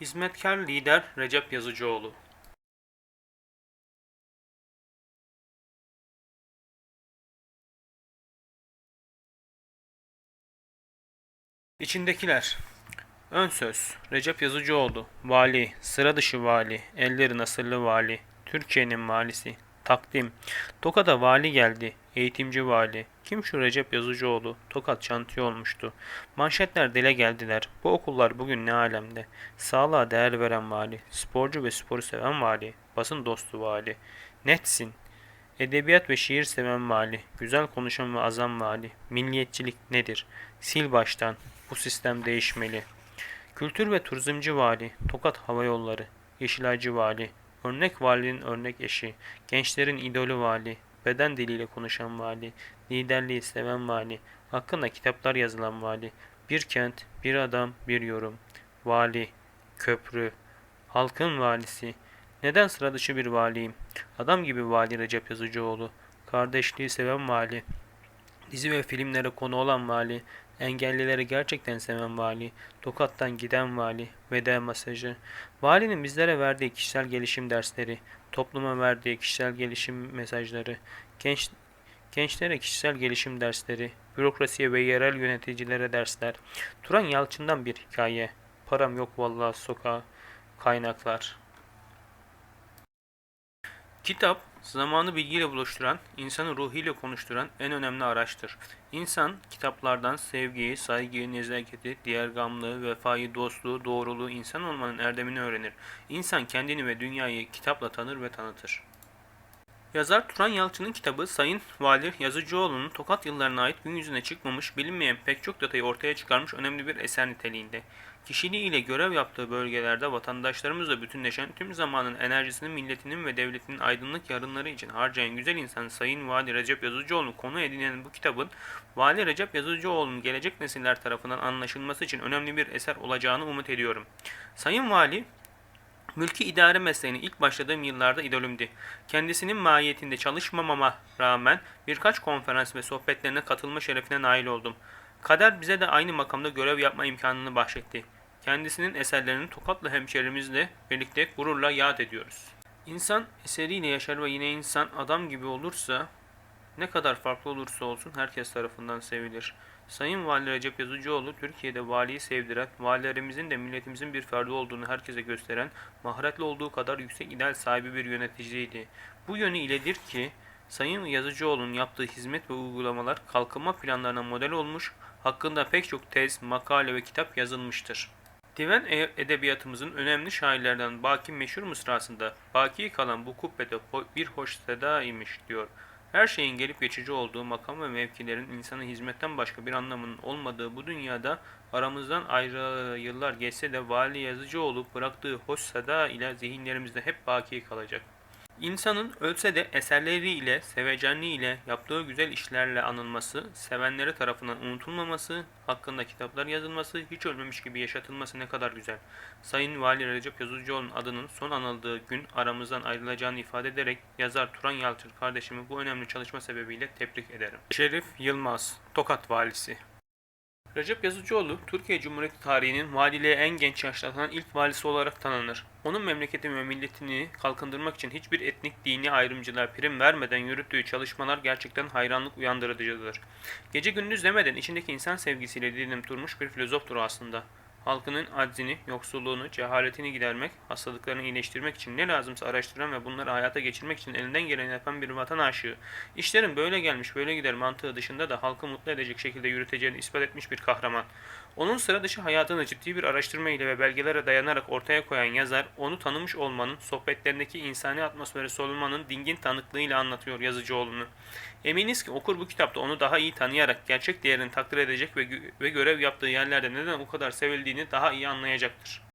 Hizmetkar lider Recep Yazıcıoğlu. İçindekiler. Ön söz Recep Yazıcıoğlu. Vali Sıra dışı vali Elleri nasırlı vali Türkiye'nin valisi Takdim. Tokat'a vali geldi Eğitimci vali. Kim şu Recep Yazıcıoğlu? Tokat çantı olmuştu. Manşetler dile geldiler. Bu okullar bugün ne alemde? Sağlığa değer veren vali Sporcu ve sporu seven vali Basın dostu vali. Netsin. Edebiyat ve şiir seven vali, güzel konuşan ve azam vali, milliyetçilik nedir? Sil baştan, bu sistem değişmeli. Kültür ve turizmci vali, Tokat Hava Yolları, Yeşilaycı vali, örnek valinin örnek eşi, gençlerin idolü vali, beden diliyle konuşan vali, liderliği seven vali, hakkında kitaplar yazılan vali, bir kent, bir adam, bir yorum, vali, köprü, halkın valisi, neden sıra dışı bir valiyim? Adam gibi vali Recep Yazıcıoğlu, kardeşliği seven vali, dizi ve filmlere konu olan vali, engellileri gerçekten seven vali, Tokat'tan giden vali, veda mesajı, valinin bizlere verdiği kişisel gelişim dersleri, topluma verdiği kişisel gelişim mesajları, genç gençlere kişisel gelişim dersleri, bürokrasiye ve yerel yöneticilere dersler, Turan Yalçın'dan bir hikaye, param yok vallahi sokağa, kaynaklar. Kitap, zamanı bilgiyle buluşturan, insanı ruhuyla konuşturan en önemli araçtır. İnsan, kitaplardan sevgiyi, saygıyı, nezaketi, diğer gamlığı, vefayı, dostluğu, doğruluğu, insan olmanın erdemini öğrenir. İnsan kendini ve dünyayı kitapla tanır ve tanıtır. Yazar Turan Yalçın'ın kitabı Sayın Vali Yazıcıoğlu'nun Tokat yıllarına ait gün yüzüne çıkmamış, bilinmeyen pek çok datayı ortaya çıkarmış önemli bir eser niteliğinde. Kişiliğiyle görev yaptığı bölgelerde vatandaşlarımızla bütünleşen tüm zamanın enerjisini milletinin ve devletinin aydınlık yarınları için harcayan güzel insan Sayın Vali Recep Yazıcıoğlu konu edinen bu kitabın Vali Recep Yazıcıoğlu'nun gelecek nesiller tarafından anlaşılması için önemli bir eser olacağını umut ediyorum. Sayın Vali Mülki idare mesleğine ilk başladığım yıllarda idolümdü. Kendisinin mahiyetinde çalışmamama rağmen birkaç konferans ve sohbetlerine katılma şerefine nail oldum. Kader bize de aynı makamda görev yapma imkanını bahşetti. Kendisinin eserlerini Tokatlı hemşerimizle birlikte gururla yad ediyoruz. İnsan eseriyle yaşar ve yine insan adam gibi olursa ne kadar farklı olursa olsun herkes tarafından sevilir. Sayın Vali Recep Yazıcıoğlu Türkiye'de valiyi sevdiren, valilerimizin de milletimizin bir ferdi olduğunu herkese gösteren, maharetli olduğu kadar yüksek ideal sahibi bir yöneticiydi. Bu yönü iledir ki Sayın Yazıcıoğlu'nun yaptığı hizmet ve uygulamalar kalkınma planlarına model olmuş, hakkında pek çok tez, makale ve kitap yazılmıştır. Divan e- edebiyatımızın önemli şairlerden Baki meşhur mısrasında Baki kalan bu kubbede bir hoş seda imiş diyor. Her şeyin gelip geçici olduğu makam ve mevkilerin insana hizmetten başka bir anlamının olmadığı bu dünyada aramızdan ayrı yıllar geçse de Vali Yazıcıoğlu bıraktığı hoş seda ile zihinlerimizde hep baki kalacak. İnsanın ölse de eserleriyle, sevecenliğiyle, yaptığı güzel işlerle anılması, sevenleri tarafından unutulmaması, hakkında kitaplar yazılması, hiç ölmemiş gibi yaşatılması ne kadar güzel. Sayın Vali Recep Yazıcıoğlu'nun adının son anıldığı gün aramızdan ayrılacağını ifade ederek yazar Turan Yalçın kardeşimi bu önemli çalışma sebebiyle tebrik ederim. Şerif Yılmaz, Tokat Valisi Recep Yazıcıoğlu, Türkiye Cumhuriyeti tarihinin valiliğe en genç yaşlanan ilk valisi olarak tanınır. Onun memleketi ve milletini kalkındırmak için hiçbir etnik dini ayrımcılığa prim vermeden yürüttüğü çalışmalar gerçekten hayranlık uyandırıcıdır. Gece gündüz demeden içindeki insan sevgisiyle dilim durmuş bir filozoftur aslında. Halkının aczini, yoksulluğunu, cehaletini gidermek, hastalıklarını iyileştirmek için ne lazımsa araştıran ve bunları hayata geçirmek için elinden geleni yapan bir vatan aşığı. İşlerin böyle gelmiş böyle gider mantığı dışında da halkı mutlu edecek şekilde yürüteceğini ispat etmiş bir kahraman. Onun sıra dışı hayatını ciddi bir araştırma ile ve belgelere dayanarak ortaya koyan yazar, onu tanımış olmanın, sohbetlerindeki insani atmosferi solumanın dingin tanıklığıyla anlatıyor Yazıcıoğlu'nu. Eminiz ki okur bu kitapta onu daha iyi tanıyarak gerçek değerini takdir edecek ve, ve görev yaptığı yerlerde neden o kadar sevildiğini daha iyi anlayacaktır.